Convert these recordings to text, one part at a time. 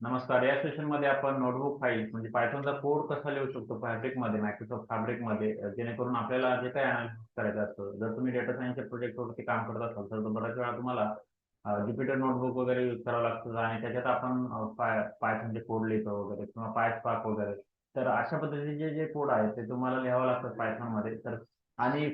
नमस्कार. या सेशनमध्ये आपण नोटबुक फाईल म्हणजे पायथॉनचा कोड कसा लिहू शकतो फॅब्रिकमध्ये मायक्रोसॉफ्ट फॅब्रिकमध्ये जेणेकरून आपल्याला जे काही अनालिसिस करायचं असतं जर तुम्ही डेटा सायन्सच्या प्रोजेक्ट वरती काम करत असाल तर बऱ्याच वेळा तुम्हाला ज्युपिटर नोटबुक वगैरे यूज करावं लागतं आणि त्याच्यात आपण पायथॉनचे कोड लिहितो वगैरे किंवा पायस्पार्क वगैरे. तर अशा पद्धतीचे जे कोड आहेत ते तुम्हाला लिहावं लागतं पायथॉनमध्ये. तर आणि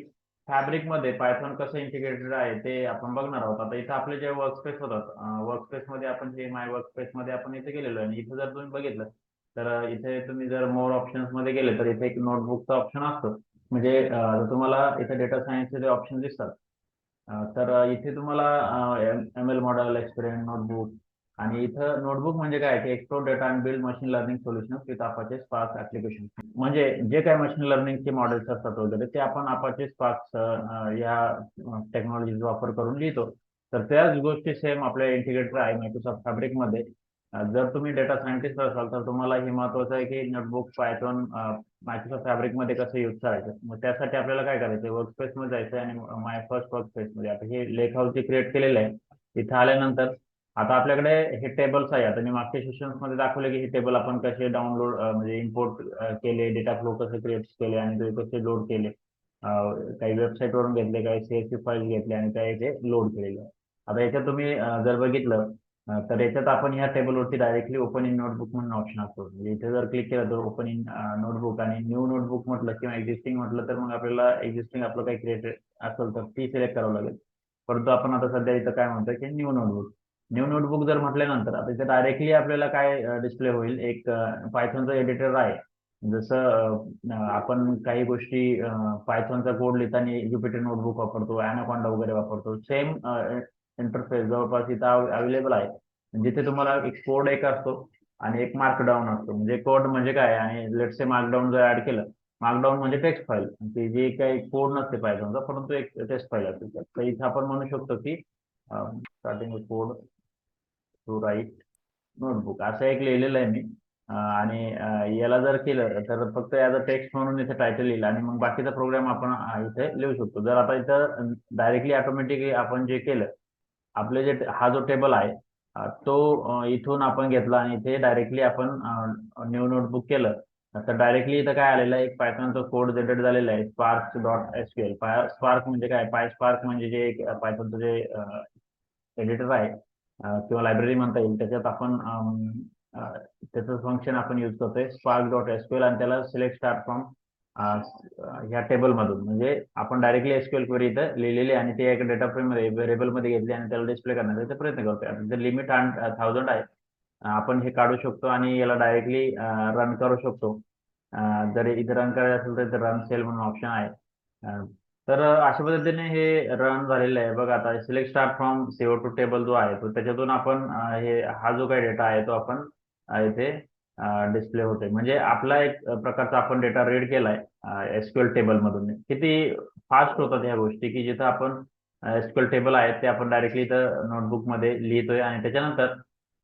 फॅब्रिकमध्ये पायथॉन कसं इंटिग्रेटेड आहे ते आपण बघणार आहोत. आता इथं आपले जे वर्कस्पेस होतात वर्कस्पेस मध्ये आपण हे माय वर्कस्पेस मध्ये आपण इथे गेलेलो आहे. आणि इथे जर तुम्ही बघितलं तर इथे तुम्ही जर मोर ऑप्शन्समध्ये गेले तर इथे एक नोटबुकचा ऑप्शन असतो. म्हणजे तुम्हाला इथे डेटा सायन्सचे जे ऑप्शन दिसतात तर इथे तुम्हाला M L model experiment notebook आणि इथं नोटबुक म्हणजे काय? की explore data and build machine learning solution with Apache Spark application म्हणजे जे काही मशीन लर्निंगचे मॉडेल्स असतात वगैरे ते आपण अपाचे स्पार्क या टेक्नॉलॉजीचा वापर करून लिहितो. तर त्याच गोष्टी सेम आपल्या इंटिग्रेटर आहे मायक्रोसॉफ्ट फॅब्रिकमध्ये. जर तुम्ही डेटा सायंटिस्ट असाल तर तुम्हाला हे महत्वाचं आहे की नोटबुक पायथॉन मायक्रोसॉफ्ट फॅब्रिकमध्ये कसं यूज करायचं? मग त्यासाठी आपल्याला काय करायचं? वर्कस्पेस मध्ये जायचं आणि माय फर्स्ट वर्कस्पेस मध्ये. आता हे लेख हाऊस जे क्रिएट केलेलं आहे इथं आल्यानंतर आता आपल्याकडे हे टेबल्स आहे. आता मी मागच्या सेशन्समध्ये दाखवले की हे टेबल आपण कसे डाउनलोड म्हणजे इम्पोर्ट केले डेटा फ्लो कसे क्रिएट केले आणि ते कसे लोड केले. काही वेबसाईट वरून घेतले काही सीएससी फाईल घेतले आणि काही ते लोड केलेले. आहे. आता याच्यात तुम्ही जर बघितलं तर याच्यात आपण ह्या टेबलवरती डायरेक्टली ओपन इन नोटबुक म्हणून ऑप्शन असतो. म्हणजे इथे जर क्लिक केलं तर ओपन इन नोटबुक आणि न्यू नोटबुक म्हटलं किंवा एक्झिस्टिंग म्हटलं तर मग आपल्याला एक्झिस्टिंग आपलं काही क्रिएटेड असेल तर ती सिलेक्ट करावं लागेल. परंतु आपण आता सध्या इथं काय म्हणतोय की न्यू नोटबुक न्यू नोटबुक जर म्हटल्यानंतर आता इथे डायरेक्टली आपल्याला काय डिस्प्ले होईल? एक पायथॉनचा एडिटर आहे. जसं आपण काही गोष्टी पायथॉनचा कोड लिहिताना ज्युपिटर नोटबुक वापरतो अॅनाकॉन्डा वगैरे वापरतो. सेम इंटरफेस जवळपास इथं अवेलेबल आहे. जिथे तुम्हाला एक कोड एक असतो आणि एक मार्कडाऊन असतो. म्हणजे कोड म्हणजे काय? आणि लेट से मार्कडाऊन जर ऍड केलं मार्कडाऊन म्हणजे टेक्स्ट फाईल ती जी काही कोड नसते पायथॉनचा परंतु एक टेक्स्ट फाईल असते तर इथं आपण म्हणू शकतो की starting code to write notebook असं एक लिहिलेलं आहे मी. आणि याला जर केलं तर फक्त याचा टेक्स्ट म्हणून इथे टायटल लिहिलं आणि मग बाकीचा प्रोग्राम आपण इथे लिहू शकतो. जर आता इथं डायरेक्टली ऑटोमॅटिकली आपण जे केलं आपले जे हा जो टेबल आहे तो इथून आपण घेतला आणि इथे डायरेक्टली आपण न्यू नोटबुक केलं तर डायरेक्टली इथं काय आलेलं आहे? एक पायथॉनचा कोड जनरेट झालेला आहे Spark dot S Q L Spark म्हणजे काय? पाय स्पार्क म्हणजे जे पायथॉनचं जे एडिटर आहे किंवा लायब्ररी म्हणता येईल. त्याच्यात आपण त्याचं फंक्शन आपण यूज करतोय स्पार्क डॉट एसक्यूएल आणि त्याला सिलेक्ट स्टार्ट फ्रॉम ह्या टेबल मधून. म्हणजे आपण डायरेक्टली एसक्यूएल क्वेरी इथं लिहिलेली आणि ते एका डेटा फ्रेममध्ये मध्ये घेतली आणि त्याला डिस्प्ले करण्याचा प्रयत्न करतोय. आता जर लिमिट थाउजंड आहे आपण हे काढू शकतो आणि याला डायरेक्टली रन करू शकतो. जर इथे रन करायचं असेल तर रन सेल म्हणून ऑप्शन आहे. तर अशा पद्धतीने हे रन झालेलं आहे. बघा आता select start from CO two table जो आहे तो त्याच्यातून आपण हे हा जो काही डेटा आहे तो आपण इथे डिस्प्ले होतोय. म्हणजे आपला एक प्रकारचा आपण डेटा रीड केलाय एसक्यूएल टेबल मधून. किती फास्ट होतात ह्या गोष्टी की जिथं आपण एसक्यूएल टेबल आहेत ते आपण डायरेक्टली इथं नोटबुकमध्ये लिहितोय आणि त्याच्यानंतर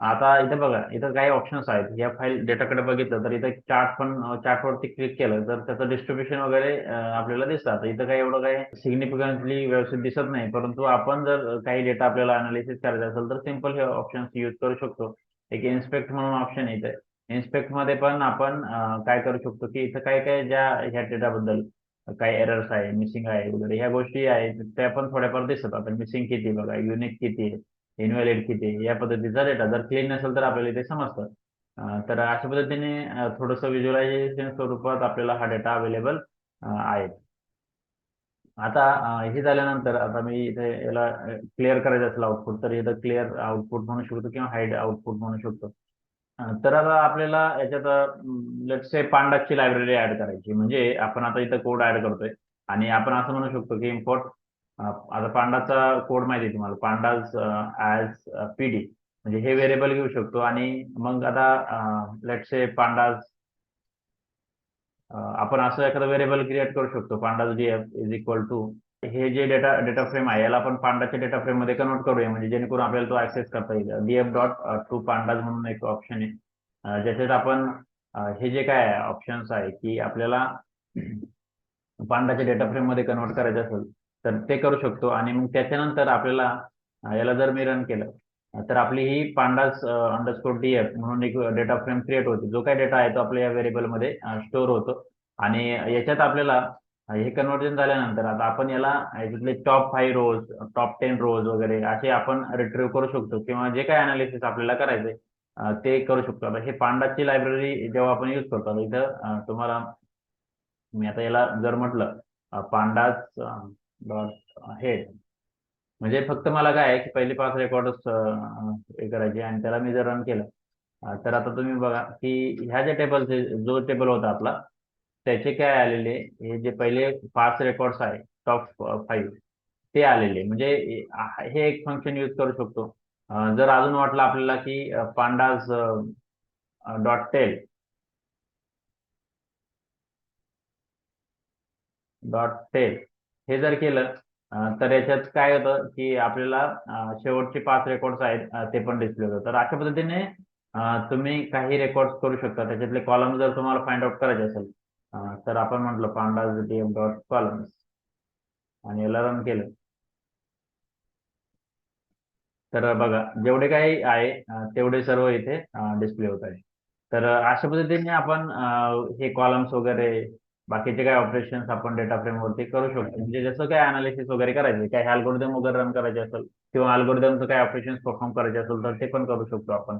आता इथं बघा इथं काही ऑप्शन्स आहेत. या फाईल डेटाकडे बघितलं तर इथं चार्ट पण चार्ट वरती क्लिक केलं तर त्याचं डिस्ट्रीब्युशन वगैरे आपल्याला दिसतात इथं काही एवढं काही सिग्निफिकंटली व्यवस्थित दिसत नाही. परंतु आपण जर काही डेटा आपल्याला अनालिसिस करायचा असेल तर सिंपल हे ऑप्शन्स यूज करू शकतो. एक इन्स्पेक्ट म्हणून ऑप्शन इथे. इन्स्पेक्टमध्ये पण आपण काय करू शकतो की इथं काय काय ज्या ह्या डेटाबद्दल काही एरर्स आहे मिसिंग आहे वगैरे ह्या गोष्टी आहेत त्या पण थोड्याफार दिसतात. आता मिसिंग किती बघा युनिक किती आहे. इनव्हॅलिड किती या पद्धतीचा डेटा जर क्लीन नसेल तर आपल्याला इथे समजतं. तर अशा पद्धतीने थोडंसं व्हिज्युअलायझेशन स्वरूपात आपल्याला हा डेटा अवेलेबल आहे. आता हे झाल्यानंतर आता मी इथे याला क्लिअर करायचं असेल आउटपुट तर इथं क्लिअर आउटपुट म्हणू शकतो किंवा हाईड आउटपुट म्हणू शकतो. तर आता आपल्याला याच्यात लेट्स से पांडाची लायब्ररी ऍड करायची. म्हणजे आपण आता इथं कोड ऍड करतोय. आणि आपण असं म्हणू शकतो की इम्पोर्ट आता पांडाचा कोड माहिती आहे तुम्हाला. पांडाज ऍज पीडी म्हणजे हे व्हेरिएबल घेऊ शकतो आणि मग आता लेट से पांडाज आपण असं एखादं व्हेरिएबल क्रिएट करू शकतो. Pandas DF is equal to हे जे डेटा डेटा फ्रेम आहे याला आपण पांडाच्या डेटा फ्रेममध्ये कन्वर्ट करूया. म्हणजे जेणेकरून आपल्याला तो ऍक्सेस करता येईल. डीएफ डॉट टू पांडाज म्हणून एक ऑप्शन आहे. ज्याच्यात आपण हे जे काय ऑप्शन्स आहे की आपल्याला पांडाच्या डेटा फ्रेममध्ये कन्वर्ट करायचं असेल तर ते करू शकतो. आणि मग त्याच्यानंतर आपल्याला याला जर मी रन केलं तर आपली ही पांडास अंडरस्कोर डी एफ म्हणून एक डेटा फ्रेम क्रिएट होते. जो काय डेटा आहे तो आपल्या या व्हेरिएबलमध्ये स्टोअर होतो. आणि याच्यात आपल्याला हे कन्वर्जन झाल्यानंतर आता आपण याला याच्यातले top five rows top ten rows वगैरे असे आपण रिट्रीव्ह करू शकतो. किंवा जे काय अनालिसिस आपल्याला करायचंय ते करू शकतो. आता हे पांडाची लायब्ररी जेव्हा आपण यूज करतो इथं तुम्हाला मी आता याला जर म्हटलं पांडाच डॉट हेड म्हणजे फक्त मला काय आहे की पहिले पाच रेकॉर्डच हे करायचे आणि त्याला मी जर रन केलं तर आता तुम्ही बघा की ह्या ज्या टेबलचे जो टेबल होता आपला त्याचे काय आलेले हे जे पहिले पाच रेकॉर्ड्स आहे टॉप फाईव्ह ते आलेले. म्हणजे हे- एक फंक्शन यूज करू शकतो. जर अजून वाटलं आपल्याला की pandas dot tail dot tail हे जर केलं तर याच्यात काय होतं की आपल्याला शेवटचे पाच रेकॉर्ड्स आहेत ते पण डिस्प्ले होतं तर अशा पद्धतीने तुम्ही काही रेकॉर्ड्स करू शकता. त्याच्यातले कॉलम जर तुम्हाला फाइंड आउट करायचे असेल तर आपण म्हटलं पांडाज डीएम डॉट कॉलम्स आणि याला रन केलं. तर बघा जेवढे काही आहे तेवढे सर्व इथे डिस्प्ले होत आहे. तर अशा पद्धतीने आपण हे कॉलम्स वगैरे बाकीचे काही ऑपरेशन्स आपण डेटा फ्रेम वरती करू शकतो. म्हणजे जसं काय अनालिसिस वगैरे करायचे काही अल्गोरिदम वगैरे रन करायचे असेल किंवा अल्गोरिदमचं काही ऑपरेशन्स परफॉर्म करायचे असेल तर ते पण करू शकतो आपण.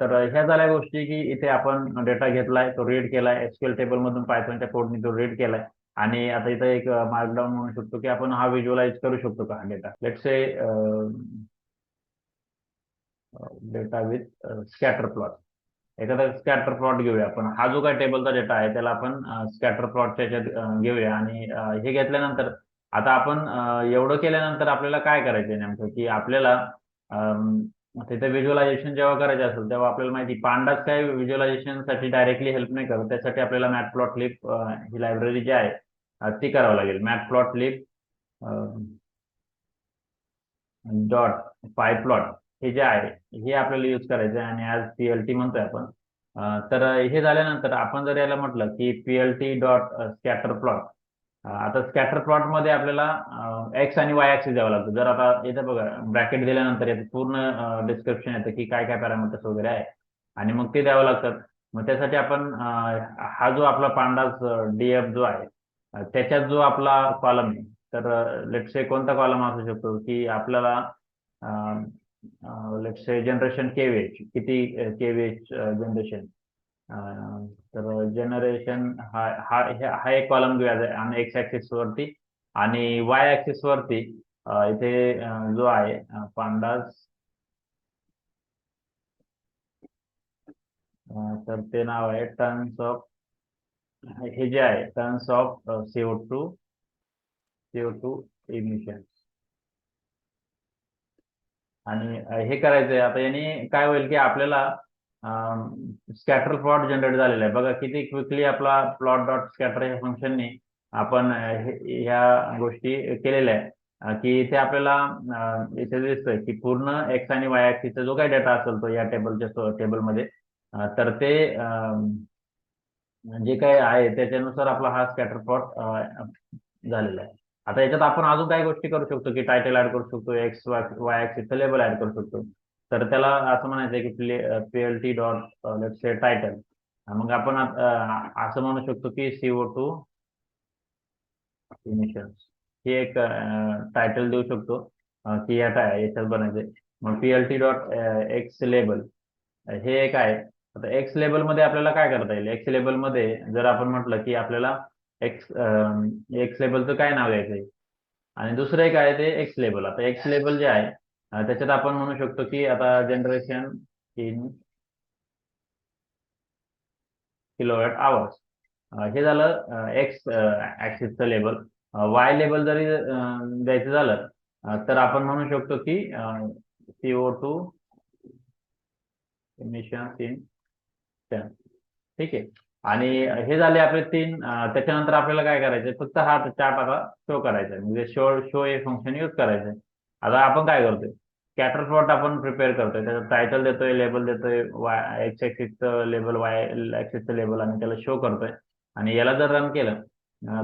तर ह्या झाल्या गोष्टी की इथे आपण डेटा घेतलाय तो रीड केलाय. एसक्यूएल टेबल मधून पायथॉनच्या कोडनी तो रीड केलाय. आणि आता इथं एक मार्कडाऊन म्हणू शकतो की आपण हा व्हिज्युअलाइज करू शकतो का हा data let's say data with scatter plot एखादा स्कॅटर प्लॉट घेऊया. आपण हा जो काही टेबलचा डेटा आहे त्याला आपण स्कॅटर प्लॉटच्या याच्यात घेऊया. आणि हे घेतल्यानंतर आता आपण एवढं केल्यानंतर आपल्याला काय करायचं नेमकं? की आपल्याला तिथे व्हिज्युअलायझेशन जेव्हा करायचं असेल तेव्हा आपल्याला माहिती पांडाच काय व्हिज्युअलायझेशनसाठी डायरेक्टली हेल्प नाही करत. त्यासाठी आपल्याला मॅट प्लॉट लिप ही लायब्ररी जी आहे ती करावं लागेल. Matplotlib dot pyplot हे जे आहे हे आपल्याला यूज करायचं आहे आणि आज पीएलटी म्हणतोय आपण. तर हे झाल्यानंतर आपण जर याला म्हटलं की पीएलटी डॉट स्कॅटर प्लॉट आता स्कॅटर प्लॉटमध्ये आपल्याला एक्स आणि वाय ऍक्सिस द्यावं लागतं. जर आता येतं बघा ब्रॅकेट दिल्यानंतर याचं पूर्ण डिस्क्रिप्शन येतं की काय काय पॅरामीटर्स वगैरे आहे. आणि मग ते द्यावं लागतात. मग त्यासाठी आपण हा जो आपला पांडाच डीएफ जो आहे त्याच्यात जो आपला कॉलम आहे तर लेट्स कोणता कॉलम असू शकतो की आपल्याला लेट्स से जनरेशन केव्हीएच किती केव्हीएच जनरेशन तर जनरेशन हा हा हा एक कॉलम घेऊया आणि एक्स ऍक्सिस वरती आणि वाय ऍक्सिस वरती इथे जो आहे पांडास तर ते नाव आहे टर्न्स ऑफ हे जे आहे turns off CO two CO two emission आणि हे करायचंय. आता याने काय होईल की आपल्याला स्कॅटर प्लॉट जनरेट झालेला आहे. बघा किती क्विकली आपला प्लॉट डॉट स्कॅटर या फंक्शनने आपण ह्या गोष्टी केलेल्या आहे की इथे आपल्याला इथे दिसतंय की पूर्ण एक्स आणि वाय ऍक्सिसचा जो काही डेटा असेल तो या टेबलच्या टेबलमध्ये तर ते जे काही आहे त्याच्यानुसार आपला हा स्कॅटर प्लॉट झालेला आहे. आता याच्यात आपण अजून काही गोष्टी करू शकतो की टायटल ऍड करू शकतो एक्स वाय ऍक्सिसचं लेबल ऍड करू शकतो. तर त्याला असं म्हणायचं आहे की PLT dot let say title मग आपण असं म्हणू शकतो की सीओ टू इमिशन्स हे एक टायटल देऊ शकतो. की या काय याच्यात बनायचे मग पीएलटी डॉट एक्स लेबल हे एक आहे. आता एक्स लेबलमध्ये आपल्याला काय करता येईल? एक्स लेबलमध्ये जर आपण म्हटलं की आपल्याला एक्स एक्स लेबलचं काय नाव द्यायचंय आणि दुसरं एक आहे ते एक्स लेबल आता एक्स लेबल जे आहे त्याच्यात आपण म्हणू शकतो की आता जनरेशन इन किलोवॅट आवर्स हे झालं एक्स ऍक्सिसचं लेबल वाय लेबल जरी द्यायचं झालं तर आपण म्हणू शकतो की सीओ टू इमिशन इन ठीक आहे? आणि हे झाले आपले तीन त्याच्यानंतर आपल्याला काय करायचंय? फक्त हा चार्ट आता शो करायचा आहे म्हणजे शो शो हे फंक्शन यूज करायचंय. आता आपण काय करतोय? कॅटर प्लॉट आपण प्रिपेअर करतोय. त्याचं टायटल देतोय लेबल देतोय वाय एक्स ऍक्सिसचं लेबल वाय ऍक्सिसचं लेबल आणि त्याला शो करतोय. आणि याला जर रन केलं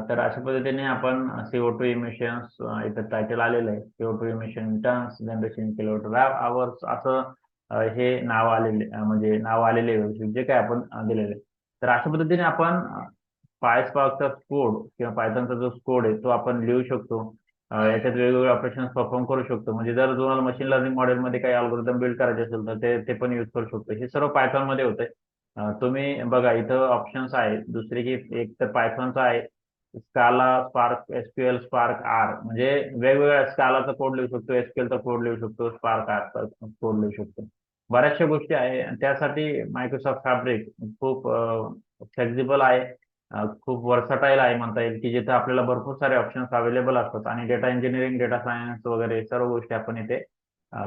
तर अशा पद्धतीने आपण सीओ टू इमिशन्स इथं टायटल आलेलं आहे. CO two emission tons generation kilometer hours असं हे नाव आलेले म्हणजे नाव आलेले जे काय आपण दिलेले आहे. तर अशा पद्धतीने आपण पायस्पार्कचा कोड किंवा पायथनचा जो कोड आहे तो आपण लिहू शकतो. याच्यात वेगवेगळे ऑपरेशन परफॉर्म करू शकतो. म्हणजे जर तुम्हाला मशीन लर्निंग मॉडेलमध्ये काही अल्गोरिदम बिल्ड करायचे असेल तर ते ते पण यूज करू शकतो. हे सर्व पायथॉनमध्ये तुम्ही बघा इथं ऑप्शन्स आहेत. दुसरे की एक तर पायथॉनचा आहे. Scala Spark SQL Spark R म्हणजे वेगवेगळ्या स्कालाचा कोड लिहू शकतो एसक्यूएलचा कोड लिहू शकतो स्पार्क आरचा कोड लिहू शकतो. बऱ्याचशा गोष्टी आहे. त्यासाठी मायक्रोसॉफ्ट फॅब्रिक खूप फ्लेक्झिबल आहे. खूप वर्सटाईल आहे म्हणता येईल की जिथे आपल्याला भरपूर सारे ऑप्शन्स अवेलेबल असतात. आणि डेटा इंजिनिअरिंग डेटा सायन्स वगैरे सर्व गोष्टी आपण इथे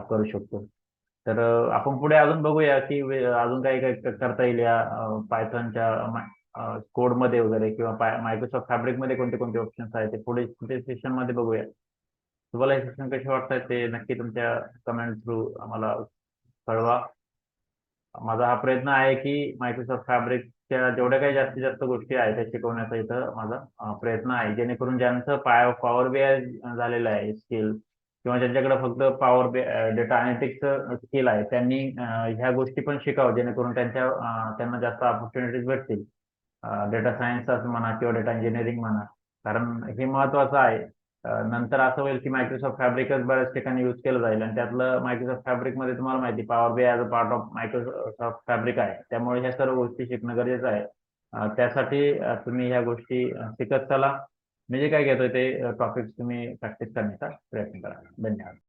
करू शकतो. तर आपण पुढे अजून बघूया की अजून काही काही करता येईल या पायथॉनच्या कोडमध्ये वगैरे किंवा मायक्रोसॉफ्ट फॅब्रिकमध्ये कोणते कोणते ऑप्शन्स आहेत ते पुढे पुढे सेशनमध्ये बघूया. तुम्हाला हे सेशन कसे वाटतात ते नक्की तुमच्या कमेंट थ्रू आम्हाला कळवा. माझा हा प्रयत्न आहे की मायक्रोसॉफ्ट फॅब्रिकच्या जेवढ्या काही जास्तीत जास्त गोष्टी आहेत त्या शिकवण्याचा इथं माझा प्रयत्न आहे. जेणेकरून ज्यांचं पाय पॉवर बी झालेलं आहे स्किल किंवा ज्यांच्याकडे फक्त पॉवर बी डेटा अनालिटिक्सचं स्किल आहे त्यांनी ह्या गोष्टी पण शिकावं जेणेकरून त्यांच्या त्यांना जास्त ऑपॉर्च्युनिटीज भेटतील. डेटा सायन्स म्हणा किंवा डेटा इंजिनिअरिंग म्हणा. कारण हे महत्वाचं आहे. नंतर असं होईल की मायक्रोसॉफ्ट फॅब्रिकच बऱ्याच ठिकाणी युज केलं जाईल आणि त्यातलं मायक्रोसॉफ्ट फॅब्रिकमध्ये तुम्हाला माहिती power B as a part of Microsoft fabric आहे. त्यामुळे ह्या सर्व गोष्टी शिकणं गरजेचं आहे. त्यासाठी तुम्ही ह्या गोष्टी शिकत चला. मी जे काय घेतोय ते टॉपिक्स तुम्ही प्रॅक्टिस करण्याचा प्रयत्न करा. धन्यवाद.